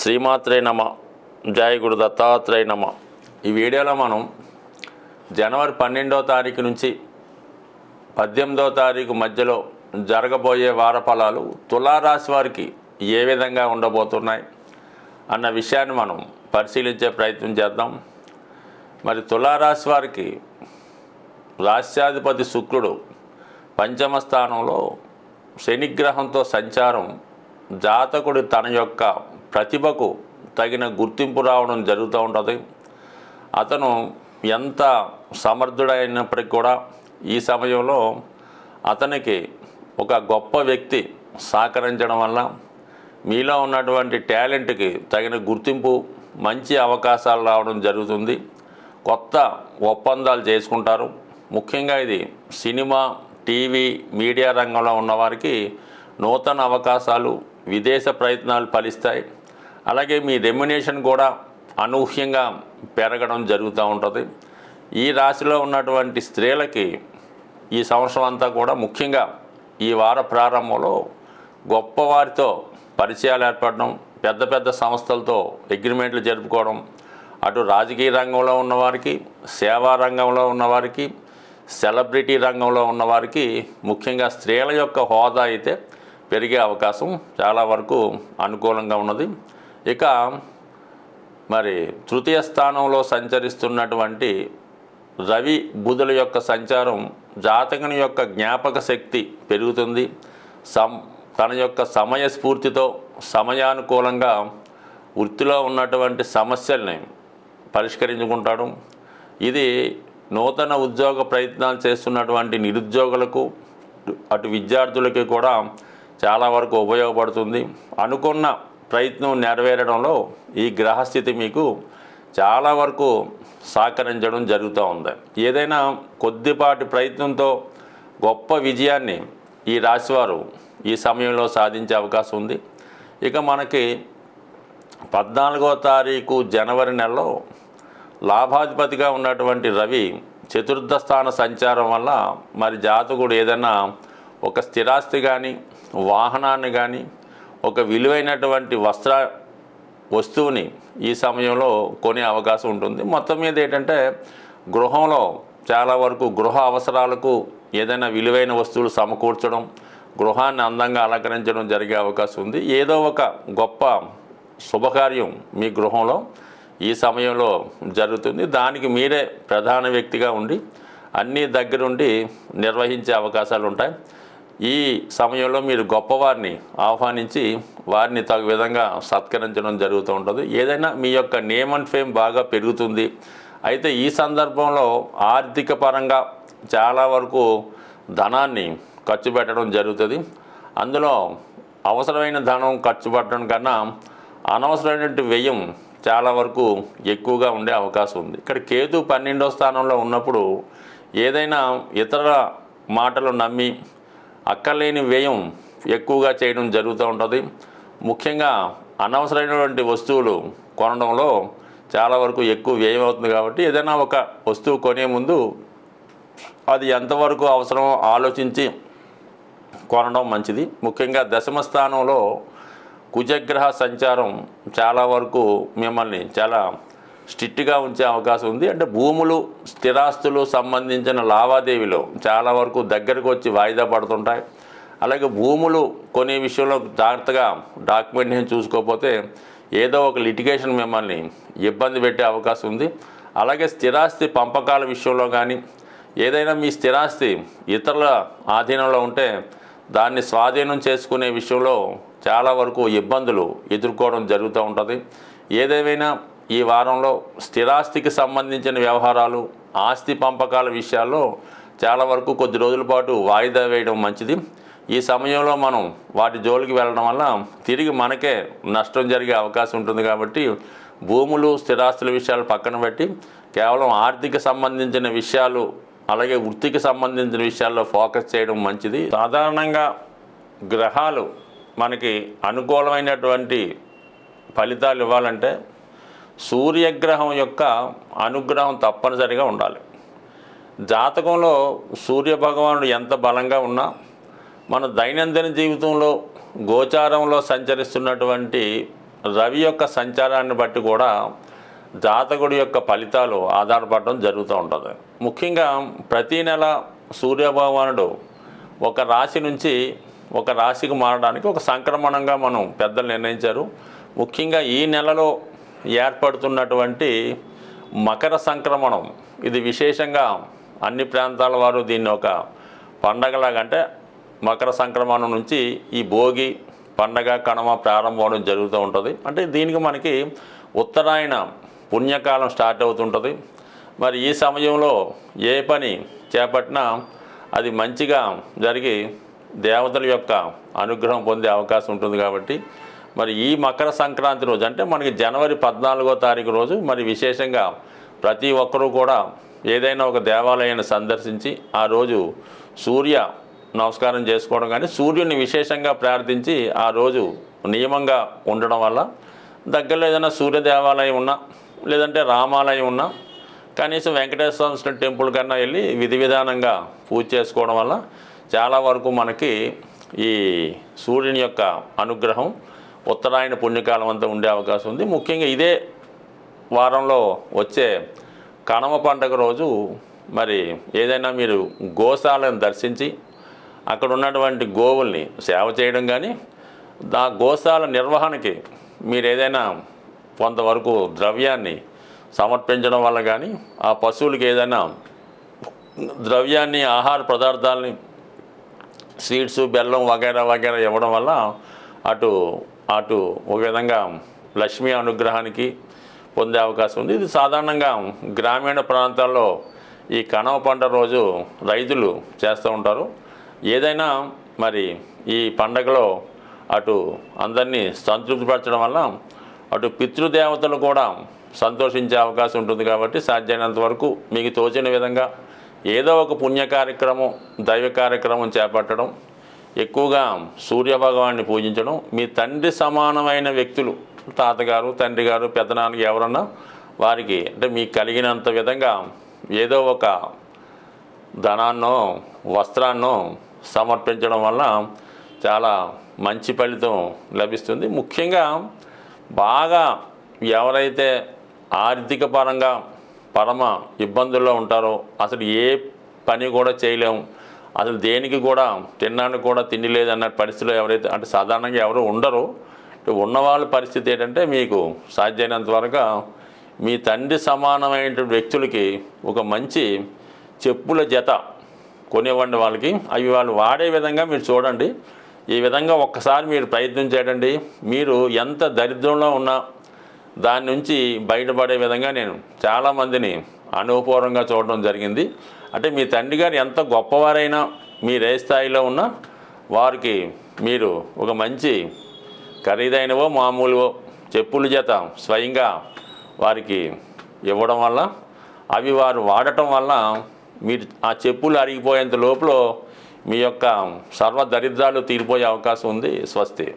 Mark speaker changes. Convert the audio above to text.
Speaker 1: శ్రీమాత్రే నమ జయ గురు దత్తాత్రేయ నమ. ఈ వీడియోలో మనం జనవరి పన్నెండో తారీఖు నుంచి పద్దెనిమిదో తారీఖు మధ్యలో జరగబోయే వార ఫలాలు తులారాశి వారికి ఏ విధంగా ఉండబోతున్నాయి అన్న విషయాన్ని మనం పరిశీలించే ప్రయత్నం చేద్దాం. మరి తులారాశి వారికి రాష్ట్రాధిపతి శుక్రుడు పంచమ స్థానంలో శనిగ్రహంతో సంచారం జాతకుడు తన యొక్క ప్రతిభకు తగిన గుర్తింపు రావడం జరుగుతూ ఉంటుంది. అతను ఎంత సమర్థుడైనప్పటికీ కూడా ఈ సమయంలో అతనికి ఒక గొప్ప వ్యక్తి సహకరించడం వల్ల మీలో ఉన్నటువంటి టాలెంట్కి తగిన గుర్తింపు మంచి అవకాశాలు రావడం జరుగుతుంది. కొత్త ఒప్పందాలు చేసుకుంటారు. ముఖ్యంగా ఇది సినిమా టీవీ మీడియా రంగంలో ఉన్నవారికి నూతన అవకాశాలు విదేశ ప్రయత్నాలు ఫలిస్తాయి. అలాగే మీ రెమ్యునేషన్ కూడా అనూహ్యంగా పెరగడం జరుగుతూ ఉంటుంది. ఈ రాశిలో ఉన్నటువంటి స్త్రీలకి ఈ సంవత్సరం అంతా కూడా ముఖ్యంగా ఈ వార ప్రారంభంలో గొప్పవారితో పరిచయాలు ఏర్పడడం పెద్ద పెద్ద సంస్థలతో అగ్రిమెంట్లు జరుపుకోవడం అటు రాజకీయ రంగంలో ఉన్నవారికి సేవా రంగంలో ఉన్నవారికి సెలబ్రిటీ రంగంలో ఉన్నవారికి ముఖ్యంగా స్త్రీల యొక్క హోదా అయితే పెరిగే అవకాశం చాలా వరకు అనుకూలంగా ఉన్నది. ఇక మరి తృతీయ స్థానంలో సంచరిస్తున్నటువంటి రవి బుధుల యొక్క సంచారం జాతకుని యొక్క జ్ఞాపక శక్తి పెరుగుతుంది. సం తన యొక్క సమయస్ఫూర్తితో సమయానుకూలంగా వృత్తిలో ఉన్నటువంటి సమస్యల్ని పరిష్కరించుకుంటాడు. ఇది నూతన ఉద్యోగ ప్రయత్నాలు చేస్తున్నటువంటి నిరుద్యోగులకు అటు విద్యార్థులకి కూడా చాలా వరకు ఉపయోగపడుతుంది. అనుకున్న ప్రయత్నం నెరవేరడంలో ఈ గ్రహస్థితి మీకు చాలా వరకు సహకరించడం జరుగుతూ ఉంది. ఏదైనా కొద్దిపాటి ప్రయత్నంతో గొప్ప విజయాన్ని ఈ రాశివారు ఈ సమయంలో సాధించే అవకాశం ఉంది. ఇక మనకి పద్నాలుగో తారీఖు జనవరి నెలలో లాభాధిపతిగా ఉన్నటువంటి రవి చతుర్థ స్థాన సంచారం వల్ల మరి జాతకుడు ఏదైనా ఒక స్థిరాస్తి కానీ వాహనాన్ని కానీ ఒక విలువైనటువంటి వస్త్ర వస్తువుని ఈ సమయంలో కొనే అవకాశం ఉంటుంది. మొత్తం మీద ఏంటంటే గృహంలో చాలా వరకు గృహ అవసరాలకు ఏదైనా విలువైన వస్తువులు సమకూర్చడం గృహాన్ని అందంగా అలంకరించడం జరిగే అవకాశం ఉంది. ఏదో ఒక గొప్ప శుభకార్యం మీ గృహంలో ఈ సమయంలో జరుగుతుంది. దానికి మీరే ప్రధాన వ్యక్తిగా ఉండి అన్నీ దగ్గరుండి నిర్వహించే అవకాశాలు ఉంటాయి ఈ సమయంలో మీరు గొప్పవారిని ఆహ్వానించి వారిని తగు విధంగా సత్కరించడం జరుగుతూ ఉంటుంది. ఏదైనా మీ యొక్క నేమ్ అండ్ ఫేమ్ బాగా పెరుగుతుంది. అయితే ఈ సందర్భంలో ఆర్థిక పరంగా చాలా వరకు ధనాన్ని ఖర్చు పెట్టడం జరుగుతుంది. అందులో అవసరమైన ధనం ఖర్చు పెట్టడం కన్నా అనవసరమైనటువంటి వ్యయం చాలా వరకు ఎక్కువగా ఉండే అవకాశం ఉంది. ఇక్కడ కేతు పన్నెండో స్థానంలో ఉన్నప్పుడు ఏదైనా ఇతర మాటలు నమ్మి అక్కర్లేని వ్యయం ఎక్కువగా చేయడం జరుగుతూ ఉంటుంది. ముఖ్యంగా అనవసరమైనటువంటి వస్తువులు కొనడంలో చాలా వరకు ఎక్కువ వ్యయం అవుతుంది కాబట్టి ఏదైనా ఒక వస్తువు కొనే ముందు అది ఎంతవరకు అవసరమో ఆలోచించి కొనడం మంచిది. ముఖ్యంగా దశమ స్థానంలో కుజగ్రహ సంచారం చాలా వరకు మిమ్మల్ని చాలా స్ట్రిక్ట్గా ఉంచే అవకాశం ఉంది. అంటే భూములు స్థిరాస్తులు సంబంధించిన లావాదేవీలు చాలా వరకు దగ్గరకు వచ్చి వాయిదా పడుతుంటాయి. అలాగే భూములు కొనే విషయంలో జాగ్రత్తగా డాక్యుమెంటేషన్ చూసుకోకపోతే ఏదో ఒక లిటిగేషన్ మిమ్మల్ని ఇబ్బంది పెట్టే అవకాశం ఉంది. అలాగే స్థిరాస్తి పంపకాల విషయంలో కానీ ఏదైనా మీ స్థిరాస్తి ఇతరుల ఆధీనంలో ఉంటే దాన్ని స్వాధీనం చేసుకునే విషయంలో చాలా వరకు ఇబ్బందులు ఎదుర్కోవడం జరుగుతూ ఉంటుంది. ఏదేమైనా ఈ వారంలో స్థిరాస్తికి సంబంధించిన వ్యవహారాలు ఆస్తి పంపకాల విషయాల్లో చాలా వరకు కొద్ది రోజుల పాటు వాయిదా వేయడం మంచిది. ఈ సమయంలో మనం వాటి జోలికి వెళ్ళడం వల్ల తిరిగి మనకే నష్టం జరిగే అవకాశం ఉంటుంది కాబట్టి భూములు స్థిరాస్తుల విషయాలు పక్కన పెట్టి కేవలం ఆర్థిక సంబంధించిన విషయాలు అలాగే వృత్తికి సంబంధించిన విషయాల్లో ఫోకస్ చేయడం మంచిది. సాధారణంగా గ్రహాలు మనకి అనుకూలమైనటువంటి ఫలితాలు ఇవ్వాలంటే సూర్యగ్రహం యొక్క అనుగ్రహం తప్పనిసరిగా ఉండాలి. జాతకంలో సూర్య భగవానుడు ఎంత బలంగా ఉన్నా మన దైనందిన జీవితంలో గోచారంలో సంచరిస్తున్నటువంటి రవి యొక్క సంచారాన్ని బట్టి కూడా జాతకుడి యొక్క ఫలితాలు ఆధారపడడం జరుగుతూ ఉంటుంది. ముఖ్యంగా ప్రతీ నెల సూర్యభగవానుడు ఒక రాశి నుంచి ఒక రాశికి మారడానికి ఒక సంక్రమణంగా మనం పెద్దలు నిర్ణయించారు. ముఖ్యంగా ఈ నెలలో ఏర్పడుతున్నటువంటి మకర సంక్రమణం. ఇది విశేషంగా అన్ని ప్రాంతాల వారు దీన్ని ఒక పండగలాగంటే మకర సంక్రమణం నుంచి ఈ భోగి పండగ కణమ ప్రారంభం అవడం జరుగుతూ ఉంటుంది. అంటే దీనికి మనకి ఉత్తరాయణ పుణ్యకాలం స్టార్ట్ అవుతుంటుంది. మరి ఈ సమయంలో ఏ పని చేపట్టినా అది మంచిగా జరిగి దేవతల యొక్క అనుగ్రహం పొందే అవకాశం ఉంటుంది కాబట్టి మరి ఈ మకర సంక్రాంతి రోజు అంటే మనకి జనవరి పద్నాలుగో తారీఖు రోజు మరి విశేషంగా ప్రతి ఒక్కరూ కూడా ఏదైనా ఒక దేవాలయాన్ని సందర్శించి ఆ రోజు సూర్య నమస్కారం చేసుకోవడం కానీ సూర్యుని విశేషంగా ప్రార్థించి ఆ రోజు నియమంగా ఉండడం వల్ల దగ్గరలో ఏదైనా సూర్య దేవాలయం ఉన్నా లేదంటే రామాలయం ఉన్నా కనీసం వెంకటేశ్వర స్వామి టెంపుల్ కన్నా వెళ్ళి విధి విధానంగా పూజ చేసుకోవడం వల్ల చాలా వరకు మనకి ఈ సూర్యుని యొక్క అనుగ్రహం ఉత్తరాయణ పుణ్యకాలం అంతా ఉండే అవకాశం ఉంది. ముఖ్యంగా ఇదే వారంలో వచ్చే కనమ పండగ రోజు మరి ఏదైనా మీరు గోశాలను దర్శించి అక్కడ ఉన్నటువంటి గోవుల్ని సేవ చేయడం కానీ ఆ గోశాల నిర్వహణకి మీరు ఏదైనా కొంతవరకు ద్రవ్యాన్ని సమర్పించడం వల్ల కానీ ఆ పశువులకి ఏదైనా ద్రవ్యాన్ని ఆహార పదార్థాలని స్వీట్స్ బెల్లం వగైరా వగైరా ఇవ్వడం వల్ల అటు అటు ఒక విధంగా లక్ష్మీ అనుగ్రహానికి పొందే అవకాశం ఉంది. ఇది సాధారణంగా గ్రామీణ ప్రాంతాల్లో ఈ కనవ పంట రోజు రైతులు చేస్తూ ఉంటారు. ఏదైనా మరి ఈ పండగలో అటు అందరినీ సంతృప్తిపరచడం వల్ల అటు పితృదేవతలు కూడా సంతోషించే అవకాశం ఉంటుంది కాబట్టి సాధ్యమైనంత వరకు మీకు తోచిన విధంగా ఏదో ఒక పుణ్య కార్యక్రమం దైవ కార్యక్రమం చేపట్టడం ఎక్కువగా సూర్యభగవాన్ని పూజించడం. మీ తండ్రి సమానమైన వ్యక్తులు తాతగారు తండ్రి గారు పెద్దనాన్నకి ఎవరన్నా వారికి అంటే మీకు కలిగినంత విధంగా ఏదో ఒక ధనాన్నో వస్త్రాన్నో సమర్పించడం వల్ల చాలా మంచి ఫలితం లభిస్తుంది. ముఖ్యంగా బాగా ఎవరైతే ఆర్థిక పరంగా పరమ ఇబ్బందుల్లో ఉంటారో అసలు ఏ పని కూడా చేయలేము. అసలు దేనికి కూడా తిన్నాను కూడా తిండి లేదన్న పరిస్థితిలో ఎవరైతే అంటే సాధారణంగా ఎవరు ఉండరు. ఉన్నవాళ్ళ పరిస్థితి ఏంటంటే మీకు సాధ్యమైనంత వరకు మీ తండ్రి సమానమైన వ్యక్తులకి ఒక మంచి చెప్పుల జత కొనివ్వండి వాళ్ళకి. అవి వాళ్ళు వాడే విధంగా మీరు చూడండి. ఈ విధంగా ఒక్కసారి మీరు ప్రయత్నం చేయండి. మీరు ఎంత దరిద్రంలో ఉన్నా దాని నుంచి బయటపడే విధంగా నేను చాలామందిని అనుభవపూర్వంగా చూడడం జరిగింది. అంటే మీ తండ్రి గారు ఎంత గొప్పవారైనా మీరు ఏ స్థాయిలో ఉన్నా వారికి మీరు ఒక మంచి ఖరీదైనవో మామూలువో చెప్పుల చేత స్వయంగా వారికి ఇవ్వడం వల్ల అవి వారు వాడటం వల్ల మీరు ఆ చెప్పులు అరిగిపోయేంత లోపల మీ యొక్క సర్వ దరిద్రాలు తీరిపోయే అవకాశం ఉంది. స్వస్తి.